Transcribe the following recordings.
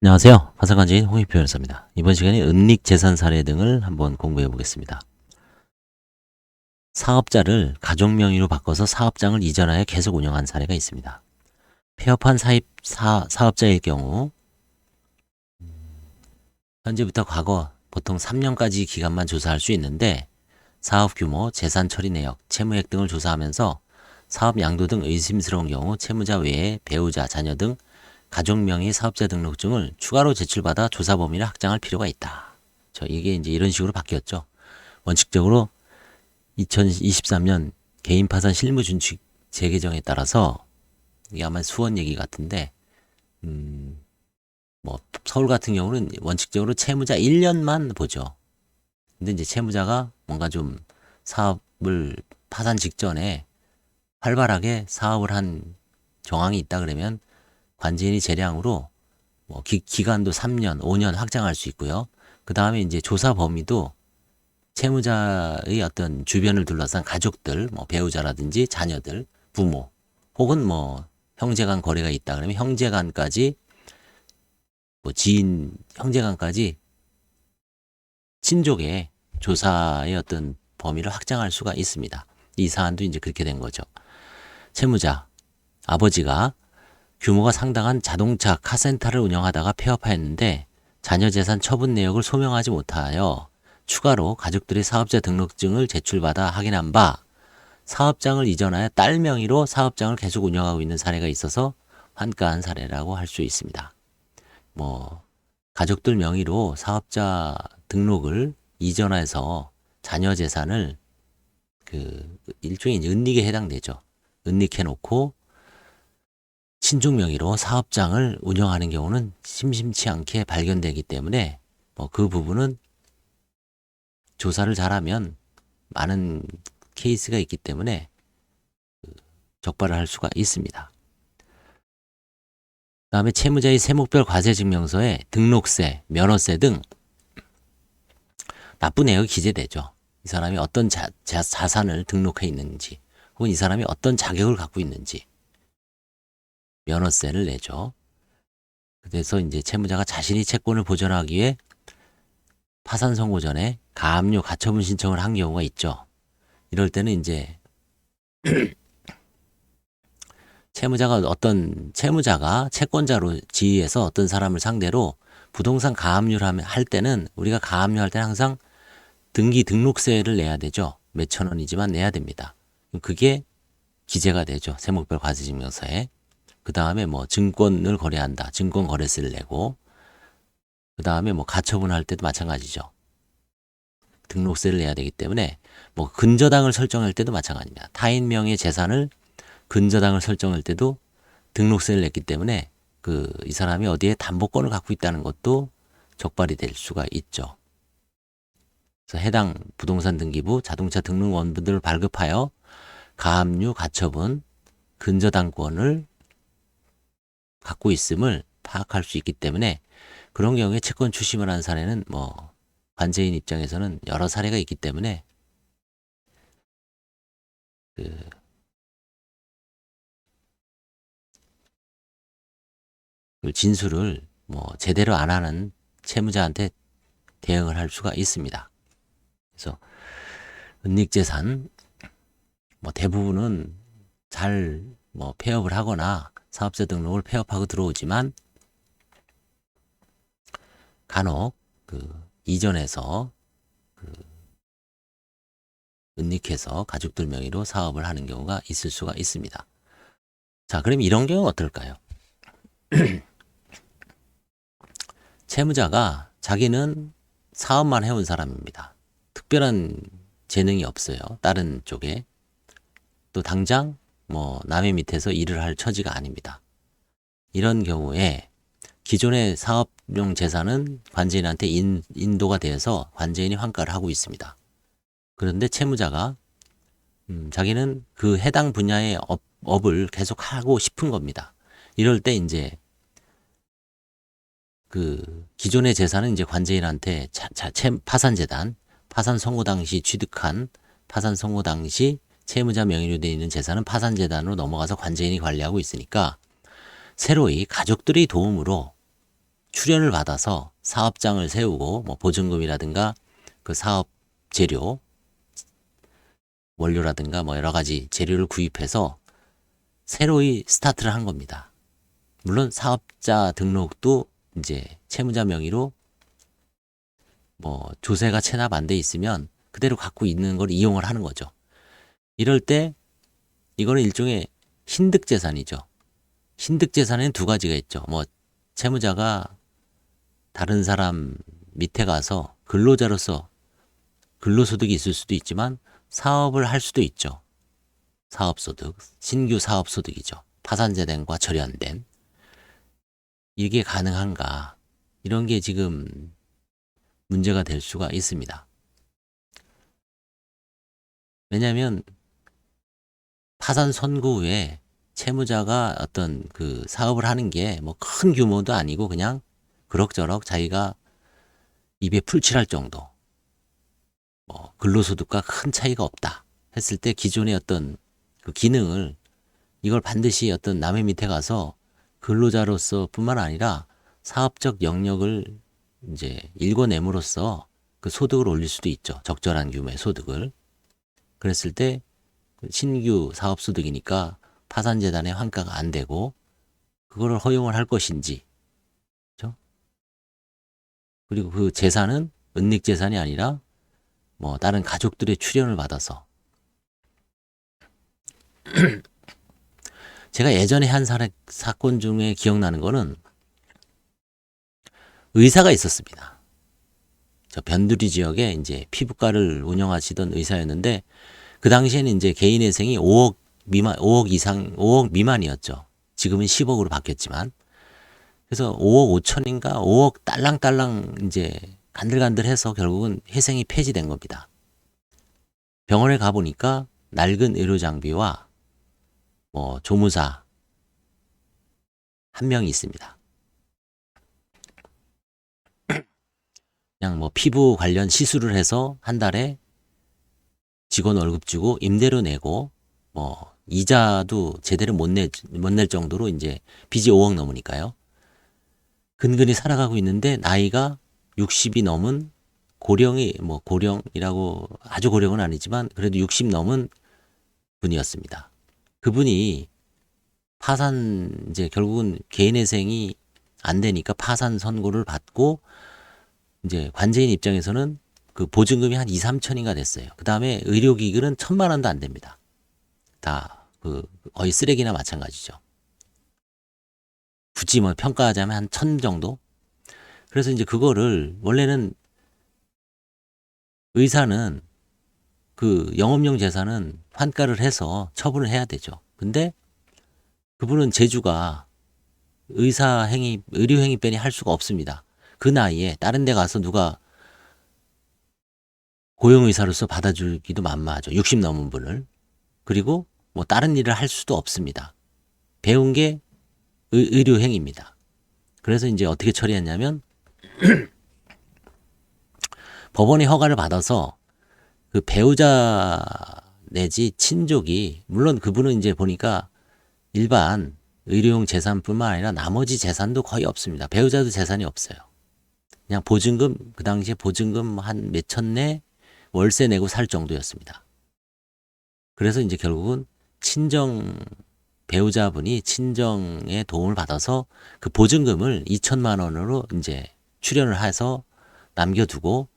안녕하세요. 화성관지인 홍익표 변호사입니다. 이번 시간에 은닉 재산 사례 등을 한번 공부해 보겠습니다. 사업자를 가족 명의로 바꿔서 사업장을 이전하여 계속 운영한 사례가 있습니다. 폐업한 사입 사, 사업자일 경우 현재부터 과거 보통 3년까지 기간만 조사할 수 있는데 사업 규모, 재산 처리 내역, 채무액 등을 조사하면서 사업 양도 등 의심스러운 경우 채무자 외에 배우자, 자녀 등 가족 명의 사업자 등록증을 추가로 제출받아 조사 범위를 확장할 필요가 있다. 저 이게 이제 이런 식으로 바뀌었죠. 원칙적으로 2023년 개인 파산 실무 준칙 재개정에 따라서 이게 아마 수원 얘기 같은데 음, 뭐 서울 같은 경우는 원칙적으로 채무자 1년만 보죠. 근데 이제 채무자가 뭔가 좀 사업을 파산 직전에 활발하게 사업을 한 정황이 있다 그러면 관제인이 재량으로 뭐 기, 기간도 3년, 5년 확장할 수 있고요. 그 다음에 이제 조사 범위도 채무자의 어떤 주변을 둘러싼 가족들, 뭐 배우자라든지 자녀들, 부모, 혹은 뭐 형제간 거래가 있다 그러면 형제간까지 뭐 지인 형제간까지 친족의 조사의 어떤 범위를 확장할 수가 있습니다. 이 사안도 이제 그렇게 된 거죠. 채무자 아버지가 규모가 상당한 자동차 카센터를 운영하다가 폐업하였는데 자녀 재산 처분 내역을 소명하지 못하여 추가로 가족들의 사업자 등록증을 제출받아 확인한 바 사업장을 이전하여 딸 명의로 사업장을 계속 운영하고 있는 사례가 있어서 환가한 사례라고 할 수 있습니다. 뭐 가족들 명의로 사업자 등록을 이전해서 자녀 재산을 그 일종의 은닉에 해당되죠. 은닉해 놓고 친족 명의로 사업장을 운영하는 경우는 심심치 않게 발견되기 때문에 뭐 그 부분은 조사를 잘하면 많은 케이스가 있기 때문에 그 적발을 할 수가 있습니다. 다음에 채무자의 세목별 과세 증명서에 등록세, 면허세 등 납부 내역이 기재되죠. 이 사람이 어떤 자, 자, 자산을 등록해 있는지 혹은 이 사람이 어떤 자격을 갖고 있는지 면허세를 내죠. 그래서 이제 채무자가 자신이 채권을 보전하기 위해 파산 선고 전에 가압류 가처분 신청을 한 경우가 있죠. 이럴 때는 이제 채무자가 어떤 채무자가 채권자로 지위해서 어떤 사람을 상대로 부동산 가압류를 할 때는 우리가 가압류 할 때는 항상 등기 등록세를 내야 되죠. 몇 천 원이지만 내야 됩니다. 그게 기재가 되죠. 세목별 과세증명서에. 그 다음에 뭐 증권을 거래한다. 증권 거래세를 내고 그 다음에 뭐 가처분 할 때도 마찬가지죠. 등록세를 내야 되기 때문에 뭐 근저당을 설정할 때도 마찬가지입니다. 타인 명의 재산을 근저당을 설정할 때도 등록세를 냈기 때문에 그 이 사람이 어디에 담보권을 갖고 있다는 것도 적발이 될 수가 있죠. 그래서 해당 부동산 등기부 자동차 등록 원본들을 발급하여 가압류 가처분 근저당권을 갖고 있음을 파악할 수 있기 때문에 그런 경우에 채권 추심을 한 사례는 뭐 관제인 입장에서는 여러 사례가 있기 때문에 그그 진술을 뭐 제대로 안 하는 채무자한테 대응을 할 수가 있습니다. 그래서 은닉재산 뭐 대부분은 잘 뭐 폐업을 하거나 사업자 등록을 폐업하고 들어오지만 간혹 그 이전에서 그 은닉해서 가족들 명의로 사업을 하는 경우가 있을 수가 있습니다. 자, 그럼 이런 경우는 어떨까요? 채무자가 자기는 사업만 해온 사람입니다. 특별한 재능이 없어요. 다른 쪽에. 또 당장 뭐 남의 밑에서 일을 할 처지가 아닙니다. 이런 경우에 기존의 사업용 재산은 관제인한테 인, 인도가 되어서 관제인이 환가를 하고 있습니다. 그런데 채무자가 음, 자기는 그 해당 분야의 업, 업을 계속 하고 싶은 겁니다. 이럴 때 이제 그 기존의 재산은 이제 관제인한테 자, 자, 채, 파산재단, 파산 선고 당시 취득한 파산 선고 당시 채무자 명의로 되어 있는 재산은 파산재단으로 넘어가서 관제인이 관리하고 있으니까 새로이 가족들의 도움으로 출연을 받아서 사업장을 세우고 뭐 보증금이라든가 그 사업 재료 원료라든가 뭐 여러 가지 재료를 구입해서 새로이 스타트를 한 겁니다. 물론 사업자 등록도 이제 채무자 명의로 뭐 조세가 체납 안 돼 있으면 그대로 갖고 있는 걸 이용을 하는 거죠. 이럴 때 이거는 일종의 신득 재산이죠. 신득 재산에는 두 가지가 있죠. 뭐 채무자가 다른 사람 밑에 가서 근로자로서 근로소득이 있을 수도 있지만 사업을 할 수도 있죠. 사업소득, 신규 사업소득이죠. 파산재단과 절연된. 이게 가능한가. 이런 게 지금 문제가 될 수가 있습니다. 왜냐하면 파산 선고 후에 채무자가 어떤 그 사업을 하는 게 뭐 큰 규모도 아니고 그냥 그럭저럭 자기가 입에 풀칠할 정도. 뭐 근로소득과 큰 차이가 없다 했을 때 기존의 어떤 그 기능을 이걸 반드시 어떤 남의 밑에 가서 근로자로서 뿐만 아니라 사업적 영역을 이제 일궈냄으로써 그 소득을 올릴 수도 있죠. 적절한 규모의 소득을. 그랬을 때 신규 사업 소득이니까 파산 재단의 환가가 안 되고 그거를 허용을 할 것인지 그렇죠? 그리고 그 재산은 은닉 재산이 아니라 뭐 다른 가족들의 출연을 받아서 제가 예전에 한 사, 사건 중에 기억나는 거는 의사가 있었습니다. 저 변두리 지역에 이제 피부과를 운영하시던 의사였는데 그 당시에는 이제 개인회생이 5억 미만, 5억 이상, 5억 미만이었죠. 지금은 10억으로 바뀌었지만. 그래서 5억 5천인가 5억 딸랑딸랑 이제 간들간들해서 결국은 회생이 폐지된 겁니다. 병원에 가보니까 낡은 의료 장비와 뭐 조무사 한 명이 있습니다. 그냥 뭐 피부 관련 시술을 해서 한 달에 직원 월급 주고 임대료 내고 뭐 이자도 제대로 못낼 못 낼 정도로 이제 빚이 5억 넘으니까요. 근근히 살아가고 있는데 나이가 60이 넘은 고령이 뭐 고령이라고 아주 고령은 아니지만 그래도 60 넘은 분이었습니다. 그분이 파산 이제 결국은 개인회생이 안 되니까 파산 선고를 받고 이제 관제인 입장에서는 그 보증금이 한 2, 3천인가 됐어요. 그 다음에 의료기기는 천만 원도 안 됩니다. 다 그 거의 쓰레기나 마찬가지죠. 굳이 뭐 평가하자면 한 천 정도? 그래서 이제 그거를 원래는 의사는 그 영업용 재산은 환가를 해서 처분을 해야 되죠. 근데 그분은 재주가 의사 행위, 의료 행위 빼니 할 수가 없습니다. 그 나이에 다른 데 가서 누가 고용의사로서 받아주기도 만마하죠. 60 넘은 분을. 그리고 뭐 다른 일을 할 수도 없습니다. 배운 게 의, 의료 행위입니다. 그래서 이제 어떻게 처리했냐면 법원의 허가를 받아서 그 배우자 내지 친족이 물론 그분은 이제 보니까 일반 의료용 재산뿐만 아니라 나머지 재산도 거의 없습니다. 배우자도 재산이 없어요. 그냥 보증금 그 당시에 보증금 한 몇천 내 월세 내고 살 정도였습니다. 그래서 이제 결국은 친정 배우자분이 친정의 도움을 받아서 그 보증금을 2천만 원으로 이제 출연을 해서 남겨두고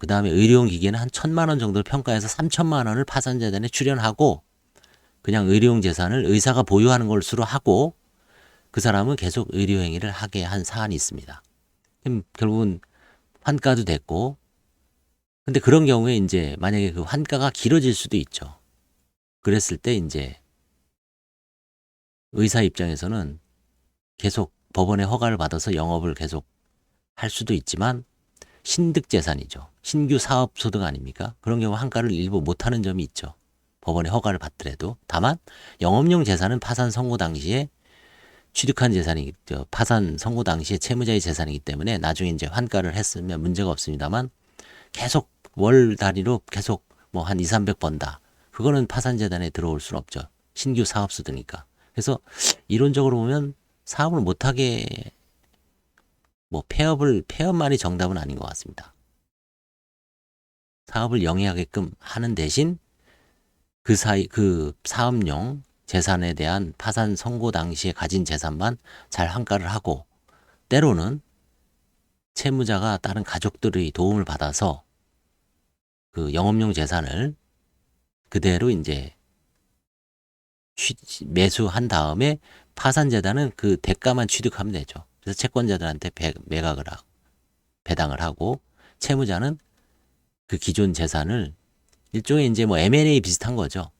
그 다음에 의료용 기계는 한 천만 원 정도를 평가해서 3천만 원을 파산재단에 출연하고 그냥 의료용 재산을 의사가 보유하는 것으로 하고 그 사람은 계속 의료행위를 하게 한 사안이 있습니다. 결국은 환가도 됐고 근데 그런 경우에 이제 만약에 그 환가가 길어질 수도 있죠. 그랬을 때 이제 의사 입장에서는 계속 법원의 허가를 받아서 영업을 계속 할 수도 있지만 신득 재산이죠. 신규 사업 소득 아닙니까? 그런 경우 환가를 일부 못하는 점이 있죠. 법원의 허가를 받더라도 다만 영업용 재산은 파산 선고 당시에 취득한 재산이 파산 선고 당시에 채무자의 재산이기 때문에 나중에 이제 환가를 했으면 문제가 없습니다만 계속 월 단위로 계속 뭐 한 2, 300 번다. 그거는 파산 재단에 들어올 수는 없죠. 신규 사업 소득이니까. 그래서 이론적으로 보면 사업을 못 하게 뭐 폐업을 폐업만이 정답은 아닌 것 같습니다. 사업을 영위하게끔 하는 대신 그 사이 그 사업용 재산에 대한 파산 선고 당시에 가진 재산만 잘 환가를 하고 때로는 채무자가 다른 가족들의 도움을 받아서 그 영업용 재산을 그대로 이제 취- 매수한 다음에 파산재단은 그 대가만 취득하면 되죠. 그래서 채권자들한테 배, 매각을 하고 배당을 하고 채무자는 그 기존 재산을 일종의 이제 뭐 M&A 비슷한 거죠.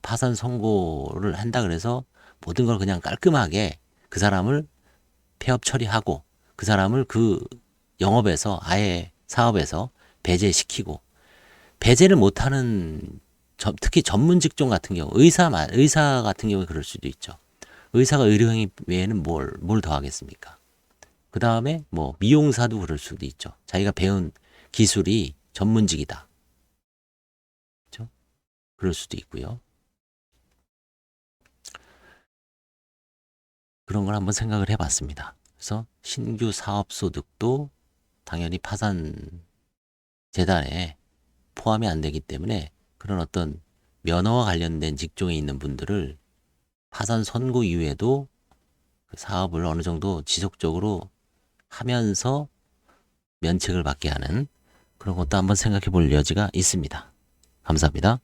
파산 선고를 한다 그래서 모든 걸 그냥 깔끔하게 그 사람을 폐업 처리하고 그 사람을 그 영업에서 아예 사업에서 배제시키고 배제를 못하는 저- 특히 전문 직종 같은 경우 의사 의사 같은 경우에 그럴 수도 있죠. 의사가 의료행위 외에는 뭘 뭘 더 하겠습니까? 그 다음에 뭐 미용사도 그럴 수도 있죠. 자기가 배운 기술이 전문직이다. 그렇죠? 그럴 수도 있고요. 그런 걸 한번 생각을 해봤습니다. 그래서 신규 사업 소득도 당연히 파산 재단에 포함이 안 되기 때문에 그런 어떤 면허와 관련된 직종에 있는 분들을 파산 선고 이후에도 그 사업을 어느 정도 지속적으로 하면서 면책을 받게 하는 그런 것도 한번 생각해 볼 여지가 있습니다. 감사합니다.